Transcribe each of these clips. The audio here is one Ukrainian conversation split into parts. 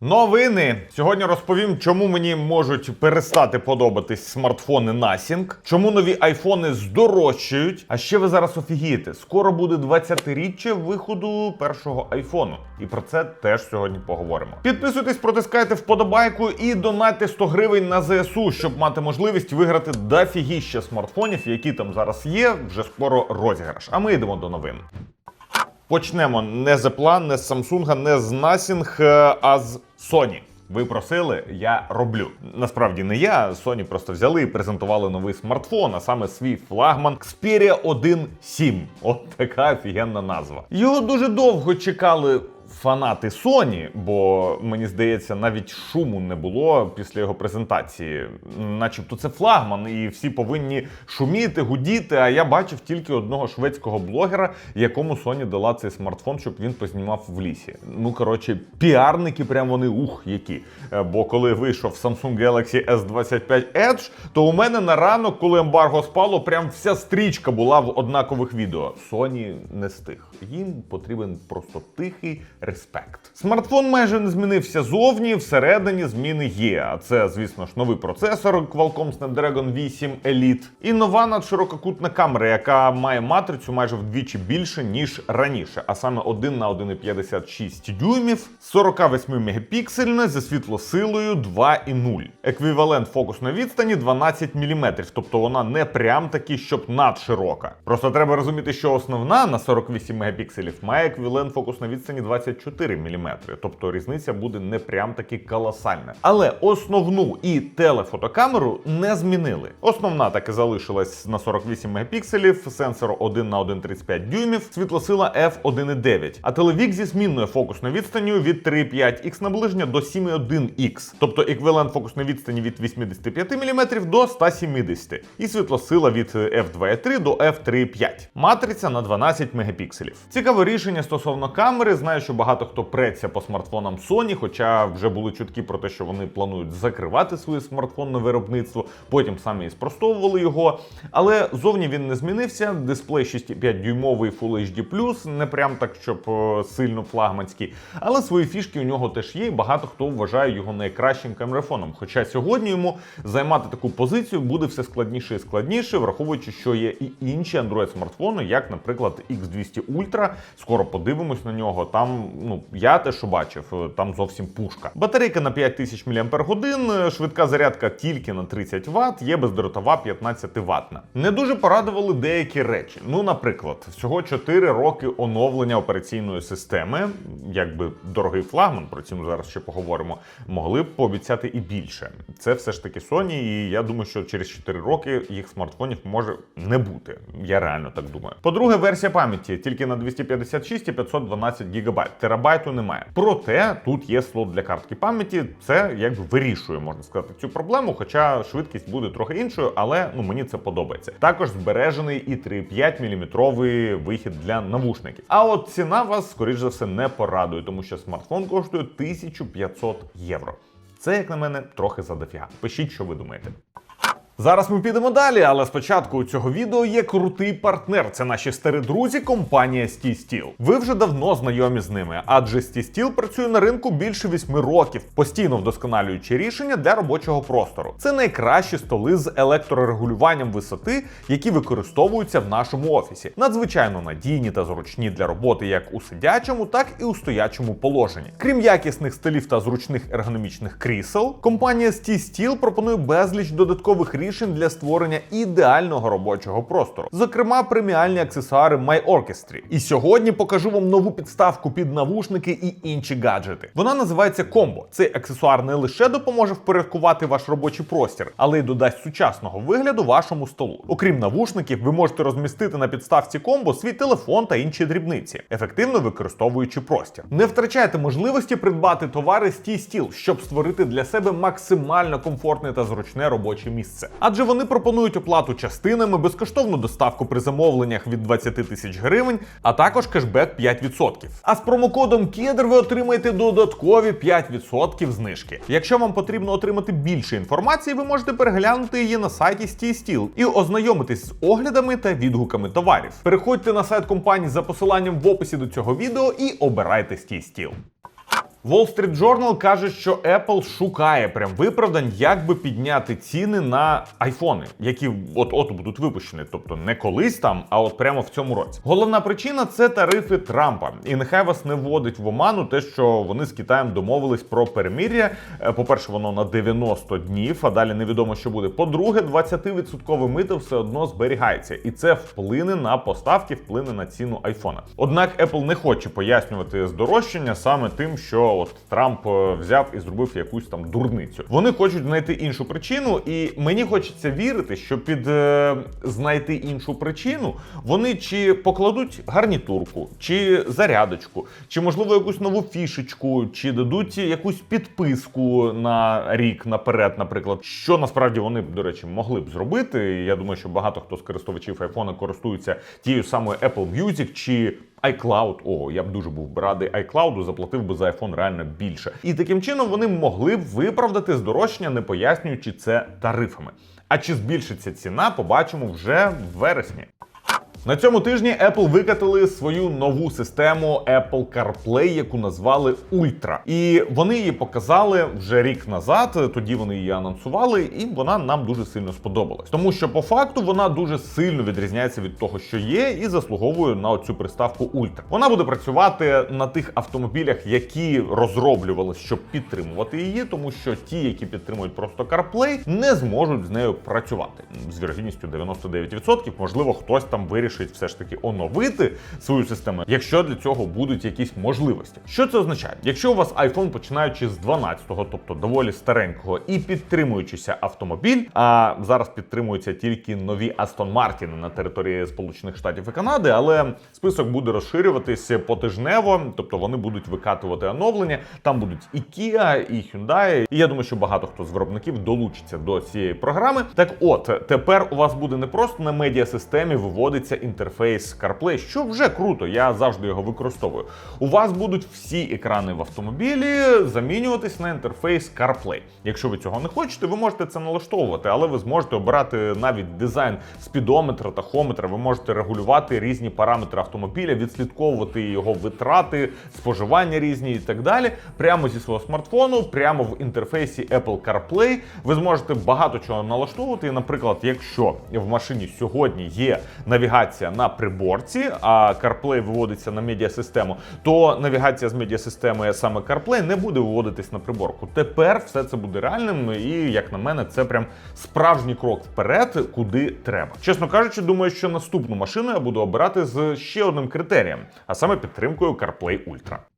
Новини сьогодні розповім, чому мені можуть перестати подобатись смартфони Nothing, чому нові айфони здорожчають. А ще ви зараз офігієте. Скоро буде 20-річчя виходу першого айфону. І про це теж сьогодні поговоримо. Підписуйтесь, протискайте вподобайку і донатьте 100 гривень на ЗСУ, щоб мати можливість виграти дофігіща смартфонів, які там зараз є. Вже скоро розіграш. А ми йдемо до новин. Почнемо не з Apple, не з Samsung, не з Nothing, е, а з Sony. Ви просили, я роблю. Насправді не я. Sony просто взяли і презентували новий смартфон, а саме свій флагман Xperia 1.7. От така офігенна назва. Його дуже довго чекали. Фанати Sony, бо мені здається, навіть шуму не було після його презентації. Начебто це флагман, і всі повинні шуміти, гудіти. А я бачив тільки одного шведського блогера, якому Sony дала цей смартфон, щоб він познімав в лісі. Ну коротше, піарники, прям вони ух, які. Е, Бо коли вийшов Samsung Galaxy S25 Edge, то у мене на ранок, коли ембарго спало, прям вся стрічка була в однакових відео. Sony не стих. Їм потрібен просто тихий респект. Смартфон майже не змінився зовні, всередині зміни є. А це, звісно ж, новий процесор Qualcomm Snapdragon 8 Elite і нова надширококутна камера, яка має матрицю майже вдвічі більше, ніж раніше, а саме 1 на 1,56 дюймів, 48 мегапіксельна зі світлосилою 2,0. Еквівалент фокусної відстані 12 мм, тобто вона не прям таки, щоб надширока. Просто треба розуміти, що основна на 48 мегапікселів має еквівалент фокусної відстані 24 мм, тобто різниця буде не прям таки колосальна. Але основну і телефотокамеру не змінили. Основна так і залишилась на 48 мегапікселів, сенсор 1 на 1,35 дюймів, світлосила f1,9, а телевік зі змінною фокусною відстанню від 3,5х наближення до 7,1х, тобто еквівалент фокусної відстані від 85 мм до 170 і світлосила від f2,3 до f3,5. Матриця на 12 мегапікселів. Цікаве рішення стосовно камери. Знаю, що багато хто преться по смартфонам Sony, хоча вже були чутки про те, що вони планують закривати своє смартфонне виробництво, потім самі і спростовували його. Але зовні він не змінився. Дисплей 6,5 дюймовий Full HD+, не прям так, щоб е, сильно флагманський. Але свої фішки у нього теж є, і багато хто вважає його найкращим камерафоном. Хоча сьогодні йому займати таку позицію буде все складніше і складніше, враховуючи, що є і інші Android смартфони, як, наприклад, X200 Ultra. Скоро подивимось на нього. Там, ну я те, що бачив, е, там зовсім пушка. Батарейка на 5000 мАч, швидка зарядка тільки на 30 Вт, є бездротова 15 ватна. Не дуже порадували деякі речі. Ну, наприклад, всього 4 роки оновлення операційної системи, якби дорогий флагман, про це ми зараз ще поговоримо, могли б пообіцяти і більше. Це все ж таки Sony, і я думаю, що через 4 роки їх смартфонів може не бути. Я реально так думаю. По-друге, версія пам'яті тільки на 256 і 512 ГБ. Терабайту немає. Проте тут є слот для картки пам'яті. Це якби вирішує, можна сказати, цю проблему. Хоча швидкість буде трохи іншою, але ну мені це подобається. Також збережений і 3,5 мм вихід для навушників. А от ціна вас, скоріш за все, не порадує, тому що смартфон коштує 1500 євро. Це, як на мене, трохи задофіга. Пишіть, що ви думаєте. Зараз ми підемо далі, але спочатку у цього відео є крутий партнер. Це наші старі друзі, компанія ST-Steel. Ви вже давно знайомі з ними, адже ST-Steel працює на ринку більше 8 років, постійно вдосконалюючи рішення для робочого простору. Це найкращі столи з електрорегулюванням висоти, які використовуються в нашому офісі. Надзвичайно надійні та зручні для роботи як у сидячому, так і у стоячому положенні. Крім якісних столів та зручних ергономічних крісел, компанія ST-Steel пропонує безліч додаткових рішень для створення ідеального робочого простору, зокрема преміальні аксесуари My Orchestra. І сьогодні покажу вам нову підставку під навушники і інші гаджети. Вона називається Combo. Цей аксесуар не лише допоможе впорядкувати ваш робочий простір, але й додасть сучасного вигляду вашому столу. Окрім навушників, ви можете розмістити на підставці Combo свій телефон та інші дрібниці, ефективно використовуючи простір. Не втрачайте можливості придбати товари з T-Steel, щоб створити для себе максимально комфортне та зручне робоче місце. Адже вони пропонують оплату частинами, безкоштовну доставку при замовленнях від 20 тисяч гривень, а також кешбек 5%. А з промокодом KEDR ви отримаєте додаткові 5% знижки. Якщо вам потрібно отримати більше інформації, ви можете переглянути її на сайті SteelSteel і ознайомитись з оглядами та відгуками товарів. Переходьте на сайт компанії за посиланням в описі до цього відео і обирайте SteelSteel. Wall Street Journal каже, що Apple шукає прям виправдань, як би підняти ціни на айфони, які от от будуть випущені, тобто не колись там, а от прямо в цьому році. Головна причина це тарифи Трампа. І нехай вас не вводить в оману те, що вони з Китаєм домовились про перемир'я. Е, По-перше, воно на 90 днів, а далі невідомо, що буде. По-друге, 20% мито все одно зберігається, і це вплине на поставки, вплине на ціну айфона. Однак Apple не хоче пояснювати здорожчання саме тим, що от Трамп е, взяв і зробив якусь там дурницю. Вони хочуть знайти іншу причину, і мені хочеться вірити, що під е, знайти іншу причину вони чи покладуть гарнітурку, чи зарядочку, чи можливо якусь нову фішечку, чи дадуть якусь підписку на рік наперед, наприклад, що насправді вони до речі могли б зробити. Я думаю, що багато хто з користувачів айфона користується тією самою Apple Music чи iCloud. О, я б дуже був радий iCloud, заплатив би за iPhone реально більше. І таким чином вони могли б виправдати здорожчання, не пояснюючи це тарифами. А чи збільшиться ціна, побачимо вже в вересні. На цьому тижні Apple викатили свою нову систему Apple CarPlay, яку назвали Ultra. І вони її показали вже рік назад. Тоді вони її анонсували, і вона нам дуже сильно сподобалась. Тому що по факту вона дуже сильно відрізняється від того, що є, і заслуговує на цю приставку Ultra. Вона буде працювати на тих автомобілях, які розроблювалися, щоб підтримувати її, тому що ті, які підтримують просто CarPlay, не зможуть з нею працювати з вірогідністю 99%. Можливо, хтось там вирішить все ж таки оновити свою систему, якщо для цього будуть якісь можливості. Що це означає? Якщо у вас iPhone починаючи з 12-го, тобто доволі старенького, і підтримуючися автомобіль, а зараз підтримуються тільки нові Aston Martin на території Сполучених Штатів і Канади, але список буде розширюватися потижнево, тобто вони будуть викатувати оновлення. Там будуть і Kia, і Hyundai. І я думаю, що багато хто з виробників долучиться до цієї програми. Так, от тепер у вас буде не просто на медіасистемі виводиться інтерфейс CarPlay, що вже круто. Я завжди його використовую. У вас будуть всі екрани в автомобілі замінюватись на інтерфейс CarPlay. Якщо ви цього не хочете, ви можете це налаштовувати, але ви зможете обирати навіть дизайн спідометра, тахометра. Ви можете регулювати різні параметри автомобіля, відслідковувати його витрати, споживання різні і так далі. Прямо зі свого смартфону, прямо в інтерфейсі Apple CarPlay. Ви зможете багато чого налаштовувати. Наприклад, якщо в машині сьогодні є навігація на приборці, а CarPlay виводиться на медіасистему, то навігація з медіасистеми саме CarPlay не буде виводитись на приборку. Тепер все це буде реальним, і як на мене, це прям справжній крок вперед, куди треба. Чесно кажучи, думаю, що наступну машину я буду обирати з ще одним критерієм, а саме підтримкою CarPlay Ultra.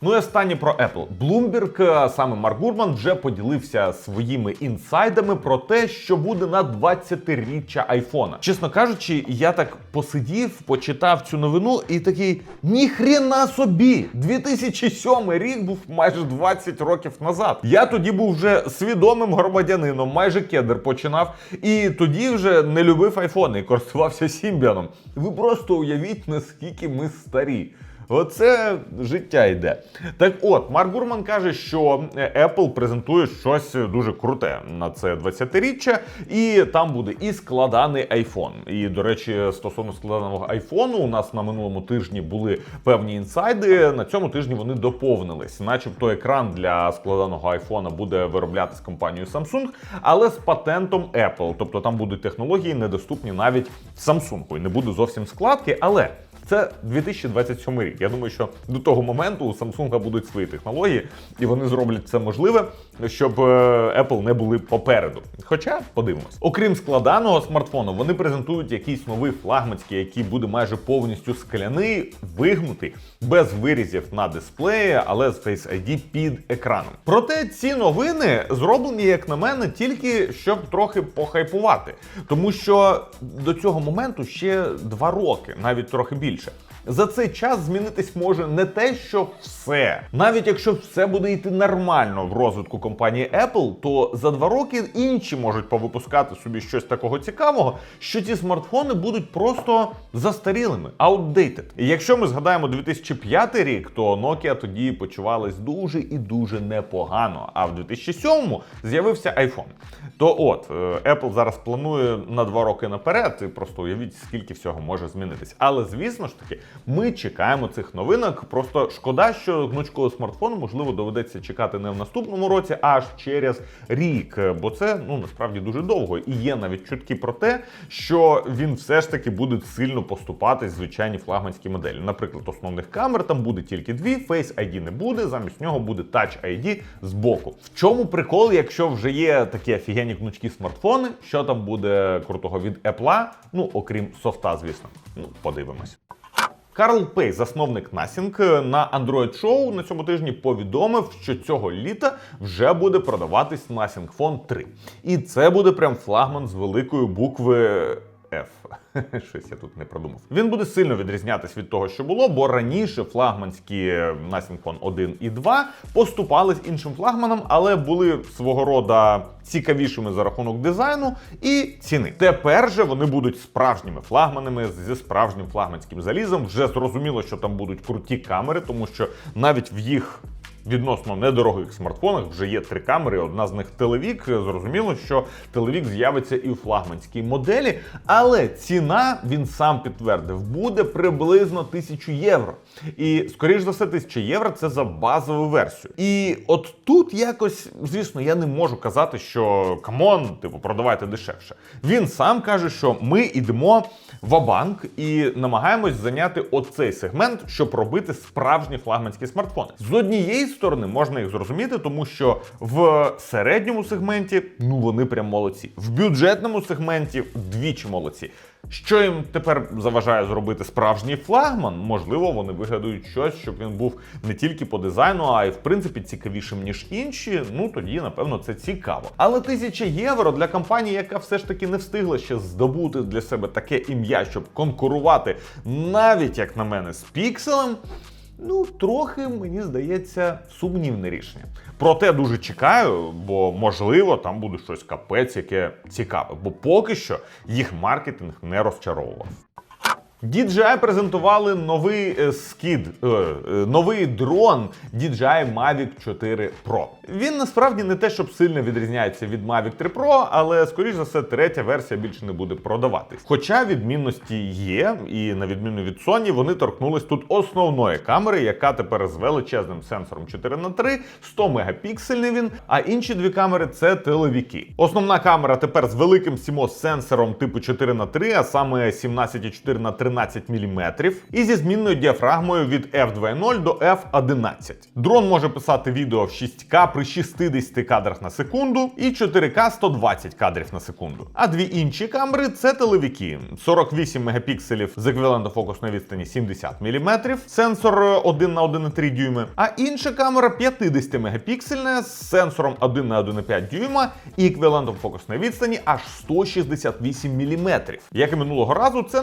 Ну і останнє про Apple. Bloomberg, саме Марк Гурман, вже поділився своїми інсайдами про те, що буде на 20-річчя айфона. Чесно кажучи, я так посидів, почитав цю новину і такий ніхрена собі! 2007 рік був майже 20 років назад. Я тоді був вже свідомим громадянином, майже кедр починав, і тоді вже не любив айфони користувався Сімбіаном. Ви просто уявіть, наскільки ми старі. Оце життя йде. Так от, Марк Гурман каже, що Apple презентує щось дуже круте на це 20-річчя, і там буде і складаний iPhone. І, до речі, стосовно складаного айфону, у нас на минулому тижні були певні інсайди. На цьому тижні вони доповнились, начебто екран для складаного айфона буде вироблятися компанією Samsung, але з патентом Apple. Тобто там будуть технології недоступні навіть Samsung. І не буде зовсім складки, але. Це 2027 рік. Я думаю, що до того моменту у Samsung будуть свої технології, і вони зроблять це можливе, щоб е, Apple не були попереду. Хоча подивимось. Окрім складаного смартфону, вони презентують якийсь новий флагманський, який буде майже повністю скляний, вигнутий, без вирізів на дисплеї, але з Face ID під екраном. Проте ці новини зроблені, як на мене, тільки щоб трохи похайпувати, тому що до цього моменту ще два роки, навіть трохи більше більше. За цей час змінитись може не те, що все. Навіть якщо все буде йти нормально в розвитку компанії Apple, то за два роки інші можуть повипускати собі щось такого цікавого, що ці смартфони будуть просто застарілими, outdated. І якщо ми згадаємо 2005 рік, то Nokia тоді почувалась дуже і дуже непогано. А в 2007 з'явився iPhone. То от е, Apple зараз планує на два роки наперед. І просто уявіть, скільки всього може змінитись. Але звісно ж таки, Ми чекаємо цих новинок. Просто шкода, що гнучкого смартфону можливо доведеться чекати не в наступному році, а аж через рік. Бо це ну насправді дуже довго. І є навіть чутки про те, що він все ж таки буде сильно поступатись звичайні флагманські моделі. Наприклад, основних камер там буде тільки дві, Face ID не буде. Замість нього буде Touch ID з боку. В чому прикол, якщо вже є такі офігенні гнучкі смартфони, що там буде крутого від Apple, ну окрім софта, звісно. Ну, подивимось. Карл Пей, засновник Насінг, на Android Show на цьому тижні повідомив, що цього літа вже буде продаватись Насінг Phone 3. І це буде прям флагман з великої букви F. Щось я тут не продумав. Він буде сильно відрізнятись від того, що було, бо раніше флагманські Nothing Phone 1 і 2 поступались іншим флагманам, але були свого рода цікавішими за рахунок дизайну і ціни. Тепер же вони будуть справжніми флагманами зі справжнім флагманським залізом. Вже зрозуміло, що там будуть круті камери, тому що навіть в їх відносно недорогих смартфонах вже є три камери. Одна з них телевік. Зрозуміло, що телевік з'явиться і у флагманській моделі, але ціна він сам підтвердив, буде приблизно 1000 євро. І скоріш за все, 1000 євро це за базову версію. І от тут якось, звісно, я не можу казати, що камон, типу, продавайте дешевше. Він сам каже, що ми йдемо в банк і намагаємось зайняти оцей сегмент, щоб робити справжні флагманські смартфони. З однієї сторони можна їх зрозуміти, тому що в середньому сегменті ну вони прям молодці. В бюджетному сегменті вдвічі молодці. Що їм тепер заважає зробити справжній флагман? Можливо, вони вигадують щось, щоб він був не тільки по дизайну, а й в принципі цікавішим ніж інші. Ну тоді, напевно, це цікаво. Але тисяча євро для компанії, яка все ж таки не встигла ще здобути для себе таке ім'я, щоб конкурувати, навіть як на мене, з пікселем. Ну, трохи, мені здається, сумнівне рішення. Проте дуже чекаю, бо можливо там буде щось капець, яке цікаве. Бо поки що їх маркетинг не розчаровував. DJI презентували новий е, скід, е, е, новий дрон DJI Mavic 4 Pro. Він насправді не те, щоб сильно відрізняється від Mavic 3 Pro, але скоріш за все, третя версія більше не буде продаватись. Хоча відмінності є, і на відміну від Sony, вони торкнулись тут основної камери, яка тепер з величезним сенсором 4 на 3 100 мегапіксельний він, а інші дві камери це телевіки. Основна камера тепер з великим CMOS сенсором типу 4 на 3 а саме 17,4 на 13 мм, і зі змінною діафрагмою від F2.0 до F11. Дрон може писати відео в 6К при 60 кадрах на секунду і 4К 120 кадрів на секунду. А дві інші камери це телевіки: 48 мегапікселів з еквівалентно-фокусної відстані 70 мм, сенсор 1 на 1,3 дюйми, а інша камера 50 мегапіксельна з сенсором 1 на 1,5 дюйма і еквівалентом-фокусної відстані аж 168 мм. Як і минулого разу, це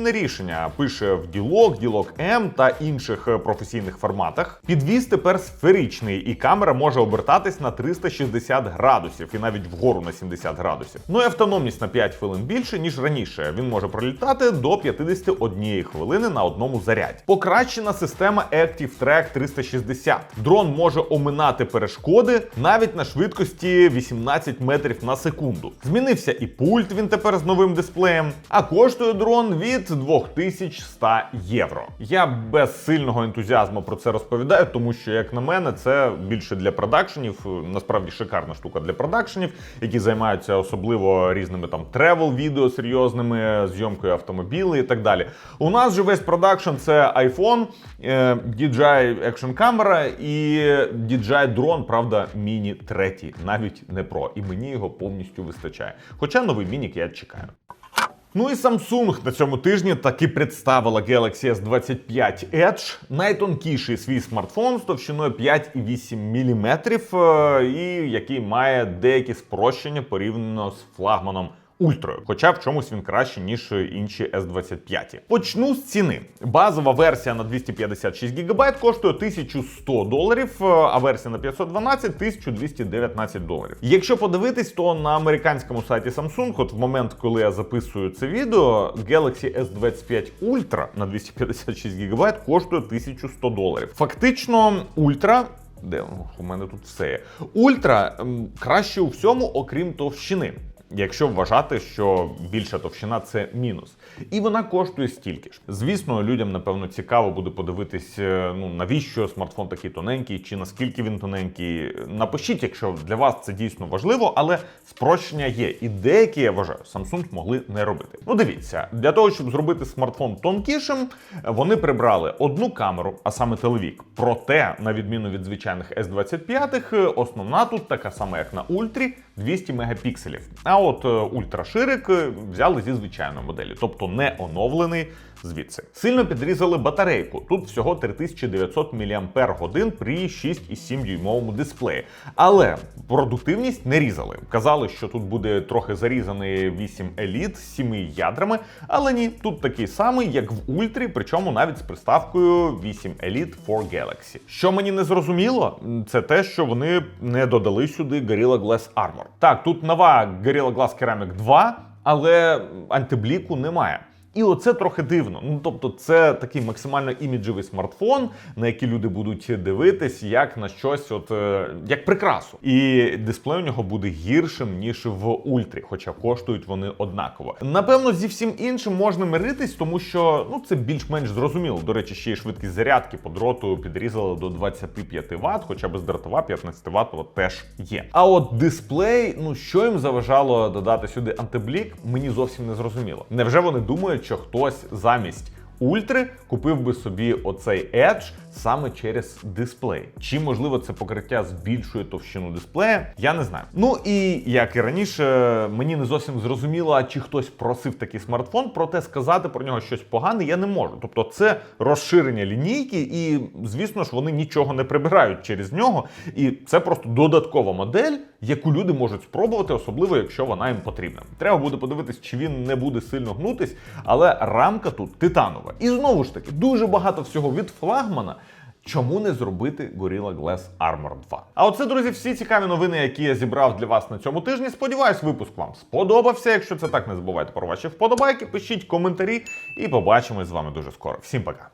напівпрофесійне рішення. Пише в ділок, ділок М та інших е, професійних форматах. Підвіз тепер сферичний, і камера може обертатись на 360 градусів і навіть вгору на 70 градусів. Ну і автономність на 5 хвилин більше, ніж раніше. Він може пролітати до 51 хвилини на одному заряді. Покращена система Active Track 360. Дрон може оминати перешкоди навіть на швидкості 18 метрів на секунду. Змінився і пульт. Він тепер з новим дисплеєм. А коштує дрон від 2100 євро. Я без сильного ентузіазму про це розповідаю, тому що, як на мене, це більше для продакшенів. Насправді шикарна штука для продакшенів, які займаються особливо різними там тревел-відео серйозними, зйомкою автомобілів і так далі. У нас же весь продакшн це iPhone, DJI Action камера і DJI дрон, правда, міні третій, навіть не Pro. І мені його повністю вистачає. Хоча новий мінік я чекаю. Ну і Samsung на цьому тижні таки представила Galaxy S25 Edge, найтонкіший свій смартфон з товщиною 5,8 мм, е, і який має деякі спрощення порівняно з флагманом. Ультрою, хоча в чомусь він краще, ніж інші S25. Почну з ціни. Базова версія на 256 ГБ коштує 1100 доларів, а версія на 512 1219 доларів. Якщо подивитись, то на американському сайті Samsung, от в момент, коли я записую це відео, Galaxy S25 Ultra на 256 ГБ коштує 1100 доларів. Фактично, Ультра. Де у мене тут все є? Ультра краще у всьому, окрім товщини. Якщо вважати, що більша товщина це мінус. І вона коштує стільки ж. Звісно, людям напевно цікаво буде подивитись, е, ну навіщо смартфон такий тоненький, чи наскільки він тоненький. Напишіть, якщо для вас це дійсно важливо, але спрощення є. І деякі, я вважаю, Samsung могли не робити. Ну, дивіться, для того, щоб зробити смартфон тонкішим, вони прибрали одну камеру, а саме телевік. Проте, на відміну від звичайних S25, основна тут така сама, як на Ультрі, 200 мегапікселів. А от е, ультраширик е, взяли зі звичайної моделі, тобто не оновлений звідси. Сильно підрізали батарейку. Тут всього 3900 мАч при 6,7 дюймовому дисплеї. Але продуктивність не різали. Казали, що тут буде трохи зарізаний 8 Elite з 7 ядрами, але ні, тут такий самий, як в Ультрі, причому навіть з приставкою 8 Elite for Galaxy. Що мені не зрозуміло, це те, що вони не додали сюди Gorilla Glass Armor. Так, тут нова Gorilla Glass Ceramic 2, але антибліку немає. І оце трохи дивно. Ну тобто, це такий максимально іміджевий смартфон, на який люди будуть дивитись, як на щось, от е, як прикрасу. І дисплей у нього буде гіршим ніж в ультрі, хоча коштують вони однаково. Напевно, зі всім іншим можна миритись, тому що ну це більш-менш зрозуміло. До речі, ще й швидкість зарядки по дроту підрізали до 25 Вт, хоча бездротова 15 Вт теж є. А от дисплей, ну що їм заважало додати сюди антиблік, мені зовсім не зрозуміло. Невже вони думають, що хтось замість ультри купив би собі оцей Edge саме через дисплей? Чи можливо це покриття збільшує товщину дисплея? Я не знаю. Ну і як і раніше, мені не зовсім зрозуміло, чи хтось просив такий смартфон, проте сказати про нього щось погане я не можу. Тобто, це розширення лінійки, і звісно ж вони нічого не прибирають через нього. І це просто додаткова модель, яку люди можуть спробувати, особливо якщо вона їм потрібна. Треба буде подивитись, чи він не буде сильно гнутись, але рамка тут титанова. І знову ж таки, дуже багато всього від флагмана. Чому не зробити Gorilla Glass Armor 2? А оце, друзі, всі цікаві новини, які я зібрав для вас на цьому тижні. Сподіваюсь, випуск вам сподобався. Якщо це так, не забувайте про ваші вподобайки, пишіть коментарі і побачимось з вами дуже скоро. Всім пока.